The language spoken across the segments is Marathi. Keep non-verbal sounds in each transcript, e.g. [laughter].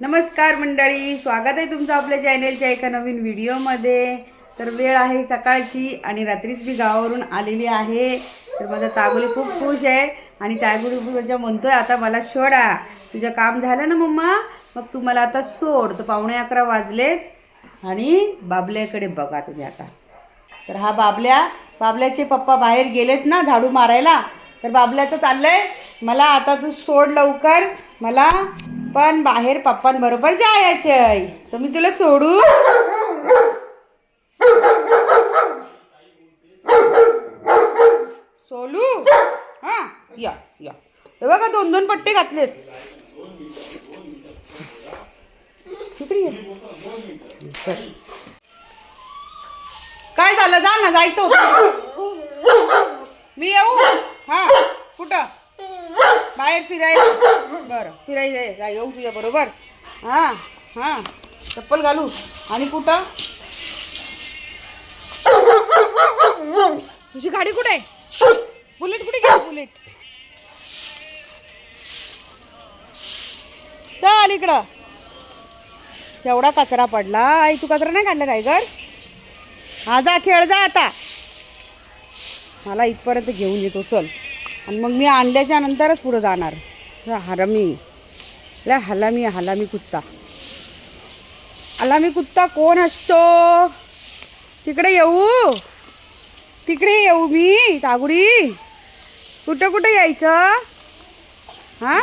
नमस्कार मंडळी स्वागत आहे तुमचं आपल्या चॅनेलच्या एका नवीन व्हिडिओमध्ये तर वेळ आहे सकाळची आणि रात्रीच मी गावावरून आलेली आहे. तर माझा तागुली खूप खुश आहे आणि तागुली म्हणजे म्हणतोय आता मला सोडा. तुझं काम झालं ना मम्मा? मग तू मला आता सोड. तर पावणे अकरा वाजलेत आणि बाबल्याकडे बघा तुम्ही आता. तर हा बाबल्या बाबल्याचे पप्पा बाहेर गेलेत ना झाडू मारायला. तर बाबल्याचं चाललं आहे मला आता तू सोड लवकर. मला पण बाहेर पप्पांबरोबर जायचं आई तर मी तुला सोडू? सोलू? हा या या. हे बघा दोन दोन पट्टे घातलेत. काय झालं? जा ना जायचं होतं. मी येऊ? हा कुठं? बाहेर फिरायला. बरं फिरायला जा येऊ तुझ्या बरोबर. हा हा. चप्पल घालू. आणि कुठं? तुझी गाडी कुठे? आहे बुलेट कुठे घ्या बुलेट. चल इकडं. एवढा कचरा पडला. आई तू कचरा नाही काढला टायगर? हा जा खेळ जा आता. मला इथपर्यंत घेऊन येतो चल. आणि मग मी आणल्याच्या नंतरच पुढं जाणार. हरमी हरामी. ला हलामी हलामी कुत्ता. हलामी कुत्ता कोण असतो? तिकडे येऊ? तिकडे येऊ मी तागुडी. कुठं कुठं यायचं? हां?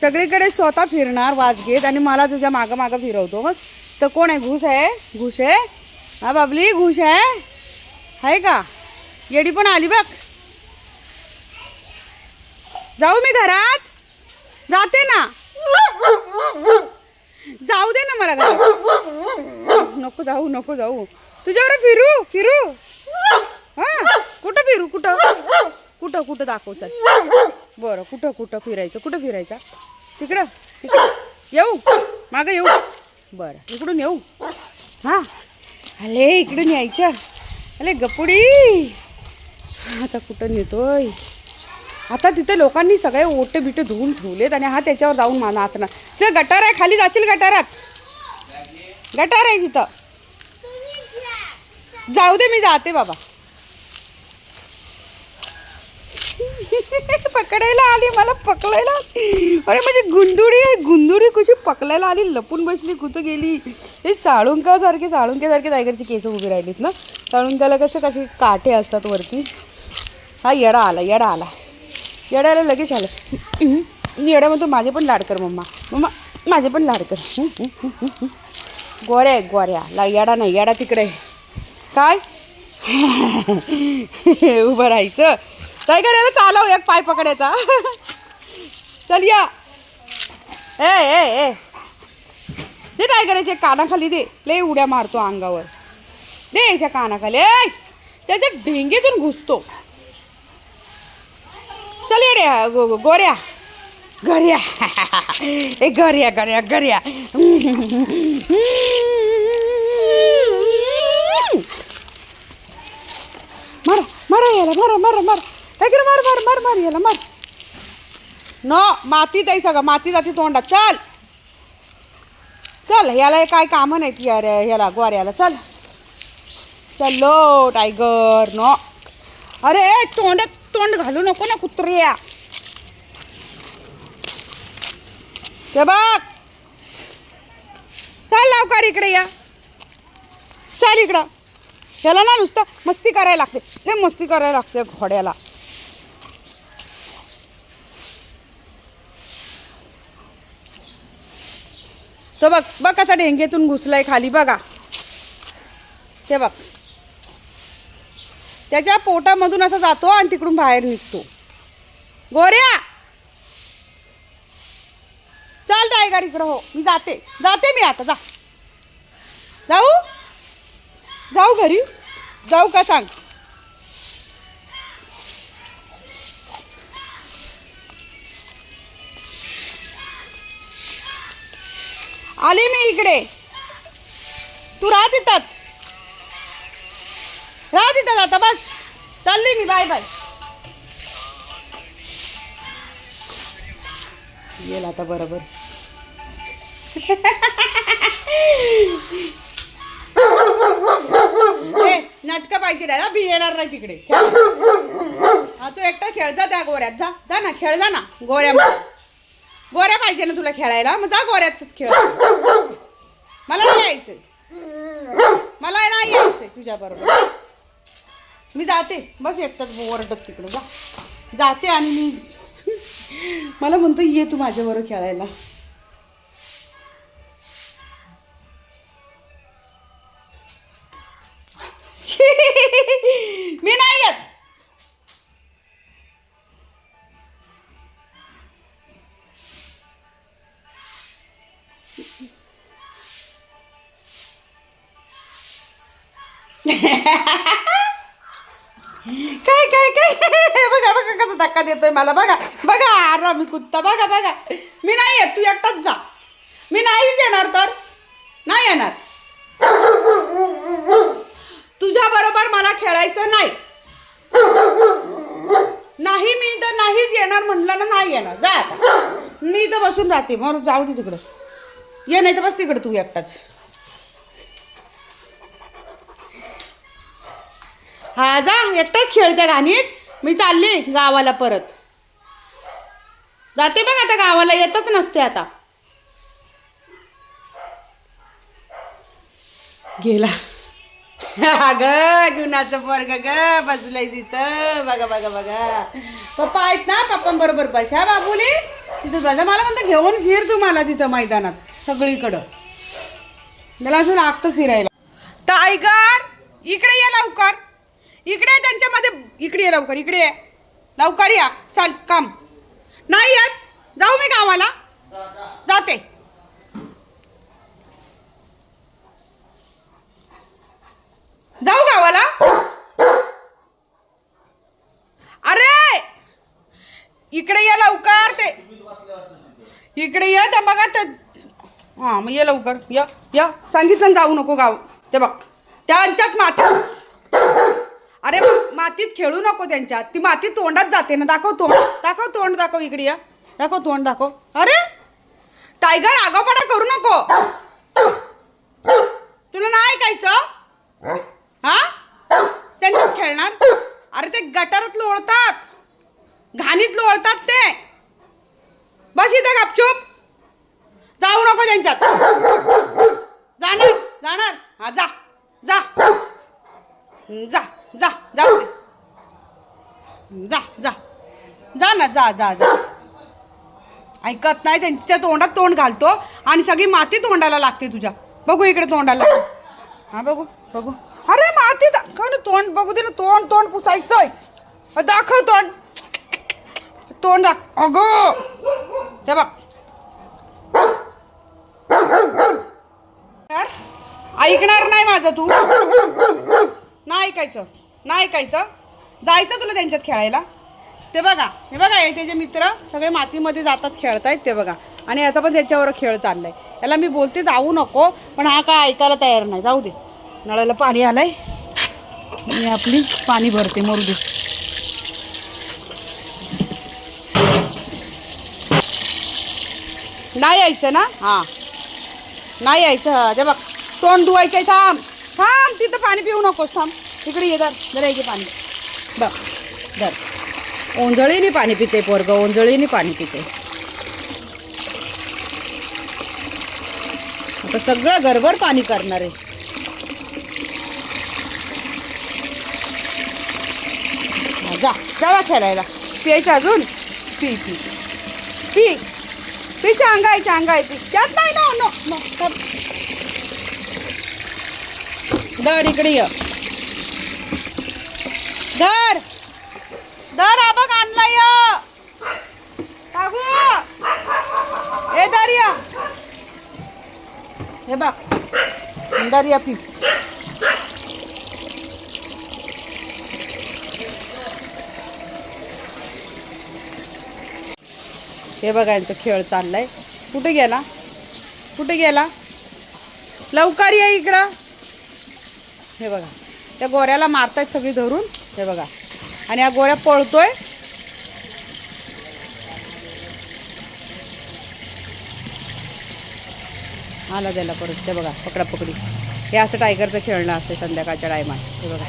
सगळीकडे स्वतः फिरणार वाज घेत आणि मला तुझ्या मागं मागं फिरवतो. मग तर कोण आहे? घुस आहे? घुस आहे? हा बाबली घुस आहे? आहे का? येडी पण आली बघ. जाऊ मी घरात. जाते ना. जाऊ दे ना मला घरात. नको जाऊ नको जाऊ. तुझ्यावर फिरू फिरू. हा कुठं फिरू कुठं? कुठं कुठं दाखव चल. बरं कुठं कुठं फिरायचं कुठं फिरायचं? तिकडं तिकडं. येऊ मागं येऊ. बरं इकडून येऊ. हां. अले इकडून यायचं. अले गपुडी. आता कुठं नेतोय? आता तिथे लोकांनी सगळे ओटे बिटे धुवून ठेवलेत आणि हा त्याच्यावर जाऊन मा नाचणार. ते गटार आहे खाली जाशील गटारात? गटार आहे तिथं. जाऊ दे मी जाते बाबा. [laughs] पकडायला आली मला पकडायला अरे म्हणजे गुंदुडी आहे गुंदुडी कशी पकडायला आली लपून बसली कुठं गेली? हे साळुंकासारखे साळुंक्यासारखे टायगरची केस उभी राहिलीत ना? साळुंक्याला कसं कसे काठे असतात वरती? हा येडा आला येडा आला. येड्याला लगेच आलं. येड्या म्हणतो माझे पण लाड कर मम्मा. मम्मा माझे पण लाड कर. गोऱ्या गोऱ्या. ला येडा नाही येडा तिकडे. काय? [laughs] उभं राहायचं. काय करायला चालव एक पाय पकडायचा. [laughs] चल या. ए ए ए. दे काय करायचे कानाखाली दे. लय उड्या मारतो अंगावर. दे याच्या कानाखाली. ए त्याच्या ढेंगेतून घुसतो. चल येड्या गो गो- गोऱ्या. गऱ्या. ए गऱ्या गऱ्या गऱ्या. मर मर याला मार मार मारा. काय केलं मार मार मार मार याला मार. न मातीत आहे सगळं माती जाती तोंडात. चल. चल याला काय कामं नाहीत यार याला गोऱ्याला. चल. चलो टायगर नो. अरे तोंडात तोंड घालू नको ना कुत्र्या. ते बघ. चाल लावकार इकडे या. चल इकडं. ह्याला ना नुसतं मस्ती करायला लागते. ते मस्ती करायला लागते घोड्याला. तो बघ बघ कसा डेंगेतून घुसलाय खाली बघा. ते बघ. त्याच्या पोटामधून असा जातो आणि तिकडून बाहेर निघतो. गोऱ्या! चल टायगर इकडं हो मी जाते. जाते मी आता जा. जाऊ? जाऊ घरी? जाऊ का सांग? आली मी इकडे. तू राहत येताच राह तिथंच आता बस. चालली मी बाय बाय. येईल आता बरोबर. [laughs] नाटकं पाहिजे दादा मी येणार नाही तिकडे. हा तू एकटा खेळ जा त्या गोऱ्यात जा. जा ना खेळ जा ना गोऱ्या गोऱ्या पाहिजे ना तुला खेळायला. मग जा गोऱ्यातच खेळ. मला नाही यायचंय. मला नाही यायचंय तुझ्या बरोबर मी जाते. बस एकटाच ओरडत तिकडे जा. जाते आणि मी. मला म्हणतो ये तू माझ्याबरोबर खेळायला. [laughs] मी नाही येत. [laughs] काय काय काय? [laughs] बघा बघा कसा धक्का देतोय मला. बघा बघा अरे मी कुत्ता. बघा बघा. मी नाही येत तू एकटाच जा. मी नाहीच येणार तर. नाही येणार. तुझ्या बरोबर मला खेळायचं नाही. नाही मी तर नाहीच येणार म्हणलं ना नाही येणार. जा आता. मी तर बसून राहते. मग जाऊ दे तिकडं. ये नाही तर बस तिकडं तू एकटाच. हा जा एकटाच खेळते गाणीत मी चालली गावाला परत. जाते बघ आता गावाला येतच नसते आता. गेला. ग जुनाचं पोरग ग बसलंय तिथं. बघा बघा बघा. पप्पा आहेत ना पप्पांबरोबर बशा बाबुली. तिथं बघा मला म्हणतं घेऊन फिर तू मला तिथं मैदानात सगळीकडं. मला असं लागतं फिरायला. टायगर इकडे ये लवकर. इकडे त्यांच्यामध्ये. इकडे ये लवकर इकडे ये. लवकर या. चल काम नाही येत. जाऊ मी गावाला. जाते. जाऊ गावाला. अरे! इकडे ये लवकर ते. इकडे ये ते बघा ते. हां मग ये लवकर. या या. सांगितलं जाऊ नको गाव. ते बघ. त्यांच्यात मात्र अरे मा- मातीत खेळू नको त्यांच्यात. ती माती तोंडात जाते ना. दाखव तोंड. दाखव तोंड दाखव इकडे या. दाखव तोंड दाखव. अरे टायगर आगापडा करू नको. तुला नाही ऐकायचं? हा? त्यांच्यात खेळणार? अरे ते गटारात लोळतात घाणीत लोळतात ते. बस इथे गपचूप. जाऊ नको त्यांच्यात. जाणार जाणार. हा जा जा. जा. जा जा जा जा. जा ना जा जा जा. ऐकत नाही त्यांच्या तोंडात तोंड घालतो आणि सगळी माती तोंडाला लागते तुझ्या. बघू इकडे तोंडाला. हा बघू बघू. अरे माती दा- का ना तोंड बघू दे ना. तोंड तोंड पुसायचंय. दाखव तोंड. तोंड दाख अगं. ते बघ. ऐकणार नाही माझं तू. नाही ऐकायचं. नाही ऐकायचं? जायचं तुला त्यांच्यात खेळायला? ते बघा हे बघा हे त्याचे मित्र सगळे मातीमध्ये जातात खेळतायत ते बघा. आणि याचा पण त्याच्यावर खेळ चाललाय. याला मी बोलते जाऊ नको पण हा काय ऐकायला तयार नाही. जाऊ दे. नळाला पाणी आलंय. मी आपली पाणी भरते मरू दे. नाही यायचं ना? हां. नाही यायचं. ते बघ तोंड धुवायचंय थांब. थांब तिथं पाणी पिऊ नकोस थांब. तिकडे ये धर जरा यायचे पाणी बघ धर. ओंजळीने पाणी पिते पोरग ओंजळीने पाणी पिते. आता सगळं गरभर पाणी करणार. आहे जा जावा खेळायला. पियायचं अजून? पी पी. पी. पी चांगाय चांगाय पी त्यात नाही नो नो नो. दर इकडे ये. दर धर आबक बघ आणला य. टाकू. ए दर या. हे बघ. दर पी. हे बघा यांचा खेळ चाललाय. कुठे गेला? कुठे गेला? लवकर ये इकडं. हे बघा. त्या गोऱ्याला मारतायत सगळी धरून. हे बघा. आणि हा गोऱ्या पळतोय. आला त्याला परत. ते बघा पकडा पकडी. हे असं टायगरचं खेळणं असते संध्याकाळच्या टायमात. हे बघा.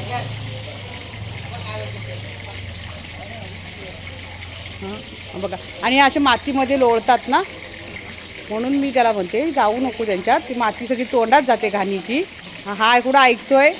हां? बघा. आणि असे मातीमध्ये लोळतात ना? म्हणून मी त्याला म्हणते जाऊ नको त्यांच्यात. ती माती सगळी तोंडात जाते घाणीची. हा कुठं ऐकतोय?